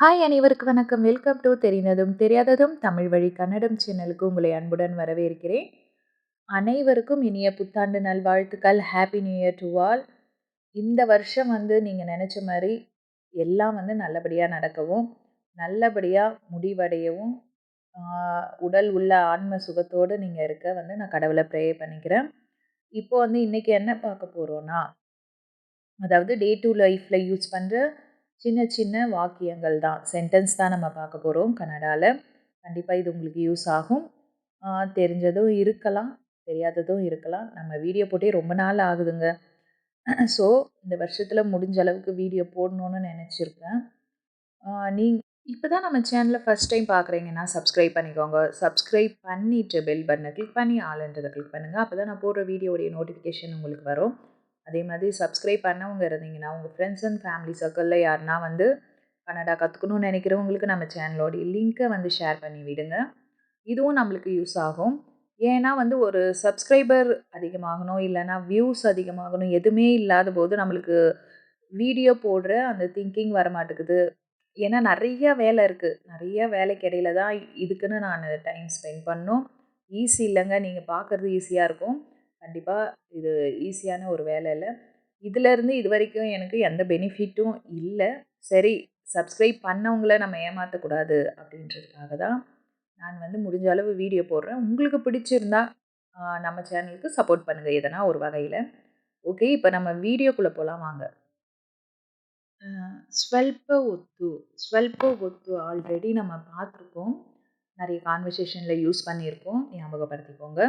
Hi அனைவருக்கு வணக்கம். Welcome to தெரிந்ததும் தெரியாததும் தமிழ் வழி கன்னடம் சேனலுக்கு உங்களை அன்புடன் வரவேற்கிறேன். அனைவருக்கும் இனிய புத்தாண்டு நல்வாழ்த்துக்கள். Happy new year to all இந்த வருஷம் வந்து நீங்கள் நினச்ச மாதிரி எல்லாம் வந்து நல்லபடியாக நடக்கவும் நல்லபடியாக முடிவடையவும் உடல் உள்ள ஆன்ம சுகத்தோடு நீங்கள் இருக்க வந்து நான் கடவுளை ப்ரே பண்ணிக்கிறேன். இப்போ வந்து இன்றைக்கி என்ன பார்க்க போகிறோன்னா அதாவது டே டு லைஃப்பில் யூஸ் பண்ணுற சின்ன சின்ன வாக்கியங்கள் தான். சென்டென்ஸ் தான் நம்ம பார்க்க போகிறோம் கன்னடாவில் கண்டிப்பாக இது உங்களுக்கு யூஸ் ஆகும். தெரிஞ்சதும் இருக்கலாம் தெரியாததும் இருக்கலாம். நம்ம வீடியோ போட்டே ரொம்ப நாள் ஆகுதுங்க. ஸோ இந்த வருஷத்தில் முடிஞ்ச அளவுக்கு வீடியோ போடணும்னு நினச்சிருக்கேன். நீங்கள் இப்போ தான் நம்ம சேனலை ஃபஸ்ட் டைம் பார்க்குறீங்கன்னா சப்ஸ்கிரைப் பண்ணிக்கோங்க. சப்ஸ்கிரைப் பண்ணிவிட்டு பெல் பட்டனை கிளிக் பண்ணி ஆளுன்றதை கிளிக் பண்ணுங்கள் அப்போ தான் நான் போடுற வீடியோடைய நோட்டிஃபிகேஷன் உங்களுக்கு வரும். அதே மாதிரி சப்ஸ்கிரைப் பண்ணவங்க இருந்தீங்கன்னா உங்கள் ஃப்ரெண்ட்ஸ் அண்ட் ஃபேமிலி சர்க்கிளில் யாருன்னா வந்து கன்னடா கற்றுக்கணும்னு நினைக்கிறவங்களுக்கு நம்ம சேனலோடைய லிங்க்கை வந்து ஷேர் பண்ணி விடுங்க. இதுவும் நம்மளுக்கு யூஸ் ஆகும். ஏன்னா வந்து ஒரு சப்ஸ்கிரைபர் அதிகமாகணும் இல்லைன்னா வியூஸ் அதிகமாகணும் எதுவுமே இல்லாத போது நம்மளுக்கு வீடியோ போடுற அந்த திங்கிங் வர மாட்டேங்குது ஏன்னா நிறைய வேலை இருக்குது நிறைய வேலைக்கு இடையில தான் இதுக்குன்னு நான் டைம் ஸ்பெண்ட் பண்ணணும் ஈஸி இல்லைங்க. நீங்கள் பார்க்குறது ஈஸியாக இருக்கும். கண்டிப்பாக இது ஈஸியான ஒரு வேலை இல்லை. இதுலேருந்து இது வரைக்கும் எனக்கு எந்த பெனிஃபிட்டும் இல்லை. சரி சப்ஸ்கிரைப் பண்ணவங்கள நம்ம ஏமாற்றக்கூடாது அப்படின்றதுக்காக தான் நான் வந்து முடிஞ்ச அளவு வீடியோ போடுறேன். உங்களுக்கு பிடிச்சிருந்தா நம்ம சேனலுக்கு சப்போர்ட் பண்ணுங்கள் எதனா ஒரு வகையில். ஓகே இப்போ நம்ம வீடியோக்குள்ளே போகலாம் வாங்க. ஸ்வெல்ப ஸ்வல்ப ஒத்து ஸ்வல்ப ஒத்து ஆல்ரெடி நம்ம பார்த்துருக்கோம். நிறைய கான்வர்சேஷனில் யூஸ் பண்ணியிருக்கோம். ஞாபகப்படுத்திக்கோங்க.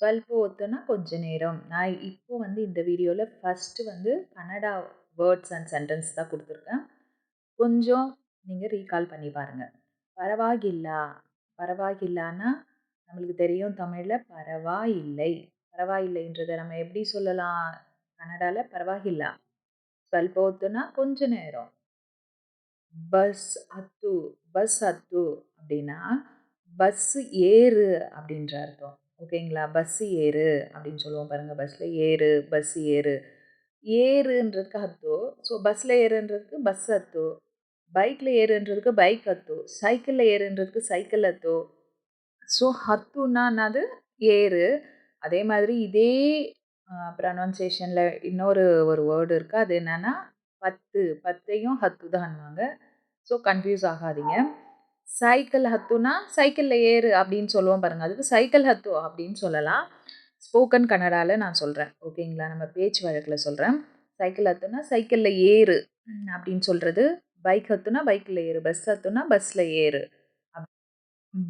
ஸ்வல்ப ஒத்துனா கொஞ்ச நேரம். நான் இப்போ வந்து இந்த வீடியோவில் ஃபஸ்ட்டு வந்து கனடா வேர்ட்ஸ் அண்ட் சென்டென்ஸ் தான் கொடுத்துருக்கேன். கொஞ்சம் நீங்கள் ரீகால் பண்ணி பாருங்கள் பரவாயில்லா பரவாகில்லான்னா நம்மளுக்கு தெரியும் தமிழில் பரவாயில்லை. பரவாயில்லைன்றதை நம்ம எப்படி சொல்லலாம்? கனடாவில் பரவாயில்லா. ஸ்வல்ப ஒத்துனா கொஞ்ச நேரம். பஸ் அத்து பஸ் அத்து அப்படின்னா பஸ் ஏறு அப்படின்ற அர்த்தம். ஓகேங்களா? பஸ் ஏறு அப்படின்னு சொல்லுவோம் பாருங்கள் பஸ்ஸில் ஏறு பஸ் ஏறு. ஏறுன்றதுக்கு ஹத்து ஸோ பஸ்ஸில் ஏறுன்றதுக்கு பஸ் ஹத்து பைக்கில் ஏறுன்றதுக்கு பைக் ஹத்து சைக்கிளில் ஏறுன்றதுக்கு சைக்கிள் ஹத்து ஸோ ஹத்துனா அது ஏறு. அதே மாதிரி இதே ப்ரனவுன்சேஷனில் இன்னொரு ஒரு வேர்டு இருக்குது அது என்னென்னா பத்து. பத்தையும் ஹத்து தான்வாங்க ஸோ கன்ஃபியூஸ் ஆகாதீங்க. சைக்கிள் ஹத்துனா சைக்கிளில் ஏறு அப்படின்னு சொல்லுவோம் பாருங்கள் அதுக்கு சைக்கிள் ஹத்து அப்படின்னு சொல்லலாம். ஸ்போக்கன் கன்னடாவில் நான் சொல்கிறேன் ஓகேங்களா? நம்ம பேச்சு வழக்கில் சொல்கிறேன் சைக்கிள் ஹத்துனா சைக்கிளில் ஏறு அப்படின்னு சொல்கிறது பைக் ಬೈಕ್ பைக்கில் ஏறு. பஸ் ಬಸ್ பஸ்ஸில் ஏறு.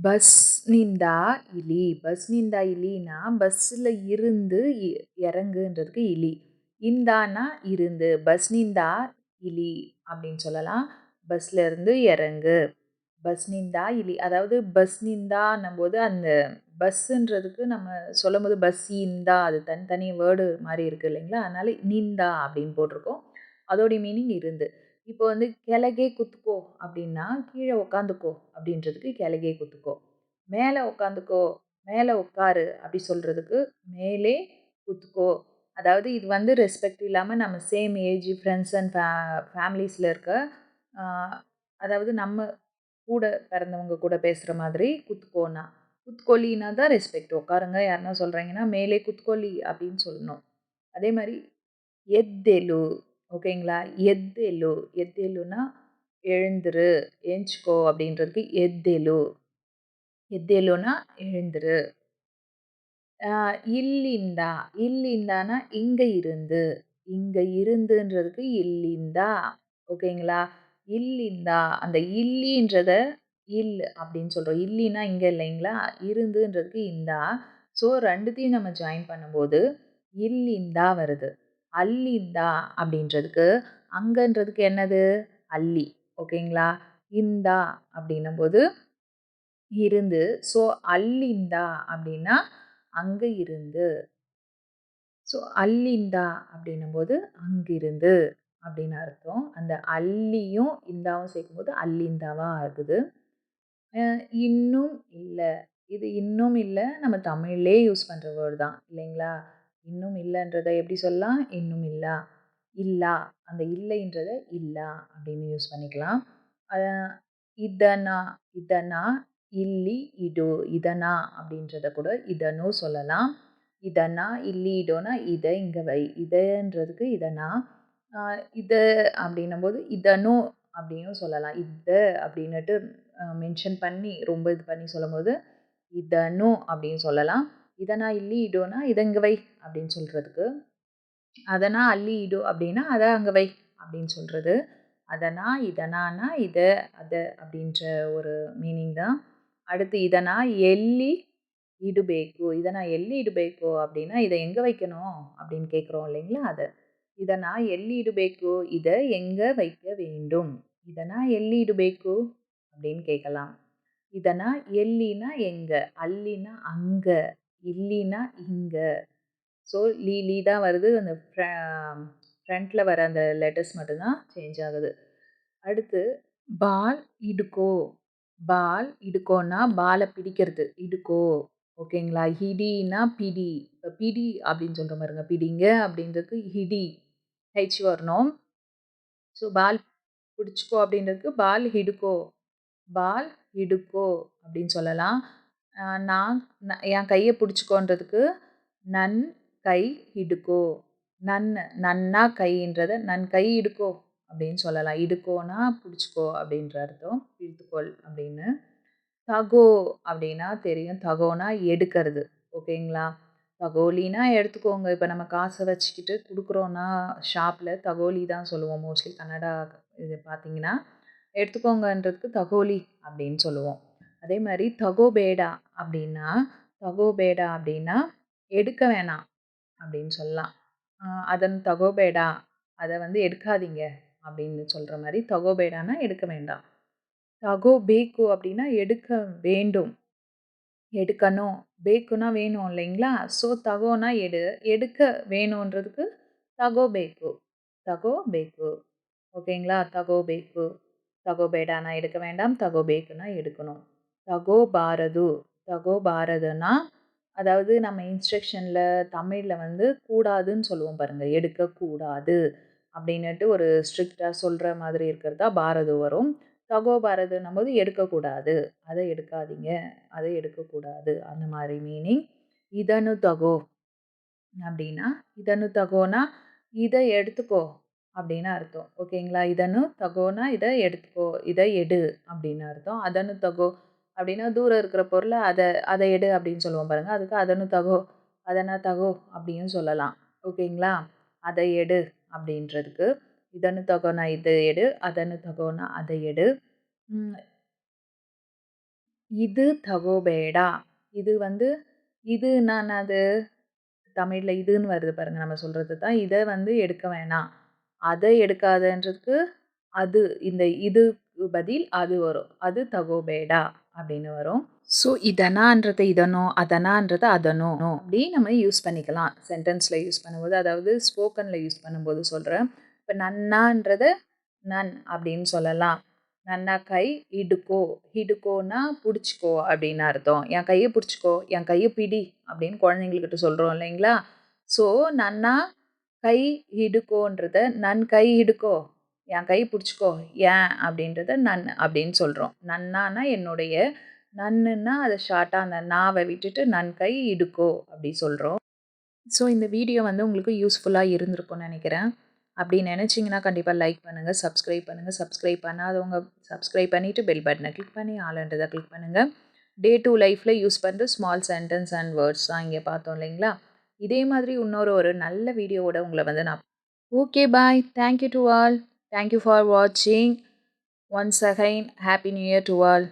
பஸ் நிந்தா இலி. பஸ் நிந்தா இலினா பஸ்ஸில் இருந்து இறங்குன்றதுக்கு இலி. இந்தானா இருந்து. பஸ் நிந்தா இலி அப்படின்னு சொல்லலாம். பஸ்ஸில் இருந்து இறங்கு. பஸ்னிந்தா இலி அதாவது பஸ்னிந்தான்னும் போது அந்த பஸ்ஸுன்றதுக்கு நம்ம சொல்லும் போது பஸ் இந்தா அது தனித்தனி வேர்டு மாதிரி இருக்குது இல்லைங்களா? அதனால் நிந்தா அப்படின்னு போட்டிருக்கோம். அதோடைய மீனிங் இருந்து. இப்போ வந்து கிழகே குத்துக்கோ அப்படின்னா கீழே உக்காந்துக்கோ அப்படின்றதுக்கு கிழகே குத்துக்கோ. மேலே உக்காந்துக்கோ மேலே உட்காரு அப்படி சொல்கிறதுக்கு மேலே குத்துக்கோ. அதாவது இது வந்து ரெஸ்பெக்ட் இல்லாமல் நம்ம சேம் ஏஜ் ஃப்ரெண்ட்ஸ் அண்ட் ஃபே ஃபேமிலிஸில் இருக்க அதாவது நம்ம கூட பிறந்தவங்க கூட பேசுகிற மாதிரி குத்துக்கோனா குத்துக்கோலினா தான் ரெஸ்பெக்ட் உட்காருங்க யாருன்னா சொல்கிறீங்கன்னா மேலே குத்துக்கோலி அப்படின்னு சொல்லணும். அதே மாதிரி எத்தெலு ஓகேங்களா? எத்தெலு எத்தெலுனா எழுந்துரு ஏஞ்சிக்கோ அப்படின்றதுக்கு எத்தெலு. எத்தெலுனா எழுந்துரு. இல்லிந்தா இல்லிந்தானா இங்கே இருந்து இங்கே இருந்துன்றதுக்கு இல்லிந்தா ஓகேங்களா? இல்லிந்தா அந்த இல்லின்றத இல் அப்படின்னு சொல்கிறோம் இல்லின்னா இங்கே இல்லைங்களா? இருந்துன்றதுக்கு இந்தா. ஸோ ரெண்டுத்தையும் நம்ம ஜாயின் பண்ணும்போது இல்லிந்தா வருது. அல்லிந்தா அப்படின்றதுக்கு அங்கன்றதுக்கு என்னது? அல்லி. ஓகேங்களா? இந்தா அப்படின்னும் போது இருந்து ஸோ அல்லிந்தா அப்படின்னா அங்கே இருந்து. ஸோ அல்லிந்தா அப்படின்னும்போது அங்கிருந்து. அப்படின்னு அர்த்தம். அந்த அல்லியும் இந்தாவும் சேர்க்கும்போது அல்லிந்தாவா ஆகுது. இன்னும் இல்லை. இது இன்னும் இல்லை. நம்ம தமிழ்லே யூஸ் பண்ணுற வேர்டு தான். இல்லைங்களா? இன்னும் இல்லைன்றதை எப்படி சொல்லலாம்? இன்னும் இல்லா. இல்லா. அந்த இல்லைன்றதை இல்லா அப்படின்னு யூஸ் பண்ணிக்கலாம். இதனா இதனா இல்லி இடோ இதனா அப்படின்றத கூட இதனும் சொல்லலாம். இதனா இல்லி இடோனா இதை இங்கே வை. இதன்றதுக்கு இதனா இது அப்படின்னும் போது இதனும் அப்படின்னும் சொல்லலாம். இத அப்படின்னுட்டு மென்ஷன் பண்ணி ரொம்ப இது பண்ணி சொல்லும்போது இதனும் அப்படின்னு சொல்லலாம். இதனா இல்லி இடோனா இதை வை அப்படின்னு சொல்கிறதுக்கு அதனா அள்ளி இடு அப்படின்னா அதை அங்கே வை அப்படின்னு சொல்கிறது அதனா இதனானா இதை அதை அப்படின்ற ஒரு மீனிங் தான். அடுத்து இதனா எள்ளி இடுபேக்கு இதை நான் எள்ளி இடுபேக்கு அப்படின்னா இதை எங்கே வைக்கணும் அப்படின்னு கேட்குறோம் இல்லைங்களா? அதை. இதை நான் எள்ளி இதை எங்கே வைக்க வேண்டும்? இதனா நான் எள்ளி இடுபேக்கு அப்படின்னு கேட்கலாம் இதனா எல்லினா எங்கே? அல்லினா அங்கே? இல்லினா இங்கே? ஸோ லீ லீ தான் வருது. அந்த ஃப்ரண்ட்டில் வர அந்த லெட்டர்ஸ் மட்டும்தான் சேஞ்ச் ஆகுது. அடுத்து பால் இடுக்கோ? பால் இடுக்கோன்னா பாலை பிடிக்கிறது. இடுக்கோ. ஓகேங்களா? ஹிடினா பிடி. இப்போ பிடி அப்படின்னு சொல்கிற மாதிரிங்க பிடிங்க அப்படின்றதுக்கு ஹிடி. ஹெச் வரணும். ஸோ பால் பிடிச்சிக்கோ அப்படின்றதுக்கு பால் ஹிடுக்கோ பால் ஹிடுக்கோ அப்படின்னு சொல்லலாம். நான் என் கையை பிடிச்சிக்கோன்றதுக்கு நன் கை இடுக்கோ. நன் நன்னா கைன்றத நன் கை இடுக்கோ அப்படின்னு சொல்லலாம். இடுக்கோனா பிடிச்சிக்கோ அப்படின்ற அர்த்தம். இழுத்துக்கோள் அப்படின்னு. தகோ அப்படின்னா தெரியும். தகோனா எடுக்கிறது. ஓகேங்களா? தகோலினா எடுத்துக்கோங்க. இப்போ நம்ம காசை வச்சுக்கிட்டு கொடுக்குறோன்னா ஷாப்பில் தகோலி தான் சொல்லுவோம். மோஸ்ட்லி கன்னடா இது பார்த்தீங்கன்னா எடுத்துக்கோங்கன்றதுக்கு தகோலி அப்படின்னு சொல்லுவோம். அதே மாதிரி தகோபேடா அப்படின்னா தகோபேடா அப்படின்னா எடுக்க வேணாம் அப்படின்னு சொல்லலாம். அதன் தகோபேடா அதை வந்து எடுக்காதீங்க அப்படின்னு சொல்கிற மாதிரி தகோபேடானா எடுக்க வேண்டாம். தகோ பேக்கு அப்படின்னா எடுக்க வேண்டும். எடுக்கணும் பேக்குனா வேணும் இல்லைங்களா? ஸோ தகோனா எடு. எடுக்க வேணுன்றதுக்கு தகோ பேக்கு. தகோ பேக்கு. ஓகேங்களா? தகோ பேக்கு. தகோ பேடானா எடுக்க வேண்டாம். தகோ பேக்குனா எடுக்கணும். தகோ பாரது. தகோ பாரதுனா அதாவது நம்ம இன்ஸ்ட்ரக்ஷனில் தமிழில் வந்து கூடாதுன்னு சொல்லுவோம் பாருங்கள் எடுக்கக்கூடாது. அப்படின்னுட்டு ஒரு ஸ்ட்ரிக்டாக சொல்கிற மாதிரி இருக்கிறதா பாரது வரும். தகோ போது எடுக்கக்கூடாது. அதை எடுக்காதீங்க. அதை எடுக்கக்கூடாது. அந்த மாதிரி மீனிங் இதனு தகோ அப்படின்னா இதனு தகோனா இதை எடுத்துக்கோ அப்படின்னு அர்த்தம். ஓகேங்களா? இதனு தகோனா இதை எடுத்துக்கோ. இதை எடு அப்படின்னு அர்த்தம். அதனு தகோ அப்படின்னா தூரம் இருக்கிற பொருளை அதை அதை எடு அப்படின்னு சொல்லுவோம் பாருங்கள் அதுக்கு அதனு தகோ அதனா தகோ அப்படின்னு சொல்லலாம். ஓகேங்களா? அதை எடு அப்படின்றதுக்கு இதனு தகோனா இதை எடு அதனு தகோனா அதை எடு. இது தகோபேடா இது வந்து இது நான் அது? தமிழில் இதுன்னு வருது பாருங்கள் நம்ம சொல்கிறது தான். இதை வந்து எடுக்க வேணாம். அதை எடுக்காதன்றதுக்கு அது இந்த இது பதில் அது வரும். அது தகோபேடா அப்படின்னு வரும். ஸோ இதனான்றதை இதனோ அதனான்றதை அதனோ அப்படி நம்ம யூஸ் பண்ணிக்கலாம். சென்டென்ஸில் யூஸ் பண்ணும்போது அதாவது ஸ்போக்கனில் யூஸ் பண்ணும்போது சொல்கிறேன் இப்போ நன்னான்றது நன் அப்படின்னு சொல்லலாம். நன்னா கை இடுக்கோ. இடுக்கோன்னா பிடிச்சிக்கோ அப்படின்னு அர்த்தம். என் கையை பிடிச்சிக்கோ என் கையை பிடி அப்படின்னு குழந்தைங்கக்கிட்ட சொல்கிறோம் இல்லைங்களா? ஸோ நன்னா கை இடுக்கோன்றத நன் கை இடுக்கோ. என் கை பிடிச்சிக்கோ ஏன் அப்படின்றத நன் அப்படின்னு சொல்கிறோம் நன்னானா என்னுடைய நன்னுன்னா அதை ஷார்ட்டாக அந்த நாவை விட்டுட்டு நன் கை இடுக்கோ அப்படி சொல்கிறோம் ஸோ இந்த வீடியோ வந்து உங்களுக்கு யூஸ்ஃபுல்லாக இருந்திருக்கும்னு நினைக்கிறேன். அப்படி நினச்சிங்கன்னா கண்டிப்பாக லைக் பண்ணுங்கள் சப்ஸ்கிரைப் பண்ணுங்கள் சப்ஸ்கிரைப் பண்ணாதவங்க சப்ஸ்கிரைப் பண்ணிவிட்டு பெல் பட்டனை கிளிக் பண்ணி ஆளுன்றதை கிளிக் பண்ணுங்கள் டே டு லைஃப்பில் யூஸ் பண்ணுற ஸ்மால் சென்டென்ஸ் அண்ட் வேர்ட்ஸ் தான் இங்கே பார்த்தோம் இல்லைங்களா? இதே மாதிரி இன்னொரு ஒரு நல்ல வீடியோவோட உங்களை வந்து நான் okay bye thank you to all thank you for வாட்சிங் once again happy new year to all